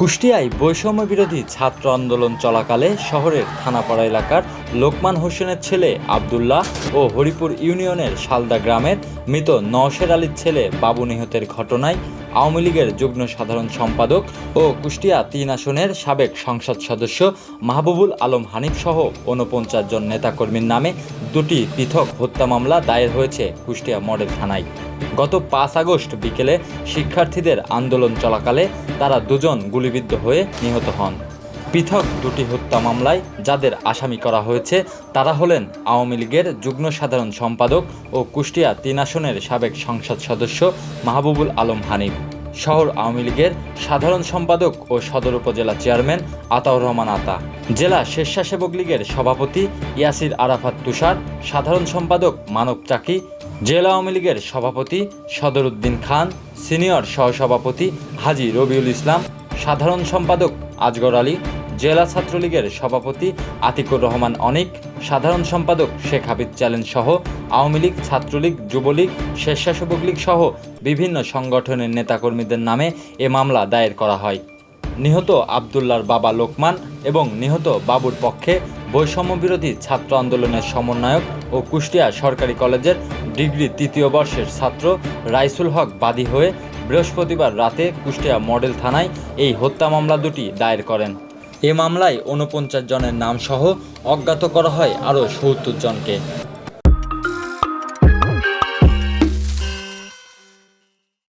কুষ্টিয়ায় বৈষম্য বিরোধী ছাত্র আন্দোলন চলাকালে শহরের থানাপাড়া এলাকার লোকমান হোসেনের ছেলে আবদুল্লাহ ও হরিপুর ইউনিয়নের শালদা গ্রামের মৃত নওশের আলীর ছেলে বাবু নিহতের ঘটনায় আওয়ামী লীগের যুগ্ম সাধারণ সম্পাদক ও কুষ্টিয়া তিন আসনের সাবেক সংসদ সদস্য মাহবুবুল আলম হানিফ সহ ঊনপঞ্চাশ জন নেতাকর্মীর নামে দুটি পৃথক হত্যা মামলা দায়ের হয়েছে কুষ্টিয়া মডেল থানায়। গত পাঁচ আগস্ট বিকেলে শিক্ষার্থীদের আন্দোলন চলাকালে তারা দুজন গুলিবিদ্ধ হয়ে নিহত হন। পৃথক দুটি হত্যা মামলায় যাদের আসামি করা হয়েছে, তারা হলেন আওয়ামী লীগের যুগ্ম সাধারণ সম্পাদক ও কুষ্টিয়া তিন আসনের সাবেক সংসদ সদস্য মাহবুবুল আলম হানিফ। শহর আওয়ামী লীগের সাধারণ সম্পাদক ও সদর উপজেলা চেয়ারম্যান আতাউর রহমান আতা। জেলা স্বেচ্ছাসেবক লীগের সভাপতি ইয়াসির আরাফাত তুষার, সাধারণ সম্পাদক মানব চাকি, জেলা আওয়ামী লীগের সভাপতি সদর উদ্দিন খান, সিনিয়র সহসভাপতি হাজি রবিউল ইসলাম, সাধারণ সম্পাদক আজগর আলী জেলা ছাত্রলীগের সভাপতি আতিকুর রহমান অনিক, সাধারণ সম্পাদক শেখ হাবিব চ্যালেঞ্জ সহ আওয়ামী লীগ, ছাত্রলীগ, যুবলীগ, স্বেচ্ছাসেবক লীগ সহ বিভিন্ন সংগঠনের নেতাকর্মীদের নামে এ মামলা দায়ের করা হয়। নিহত আবদুল্লার বাবা লোকমান এবং নিহত বাবুর পক্ষে বৈষম্য বিরোধী ছাত্র আন্দোলনের সমন্বয়ক ও কুষ্টিয়া সরকারি কলেজের ডিগ্রি তৃতীয় বর্ষের ছাত্র রাইসুল হক বাদী হয়ে বৃহস্পতিবার রাতে কুষ্টিয়া মডেল থানায় এই হত্যা মামলা দুটি দায়ের করেন। এ মামলায় উনপঞ্চাশ জনের নামসহ অজ্ঞাত করা হয় আরও সত্তর জনকে।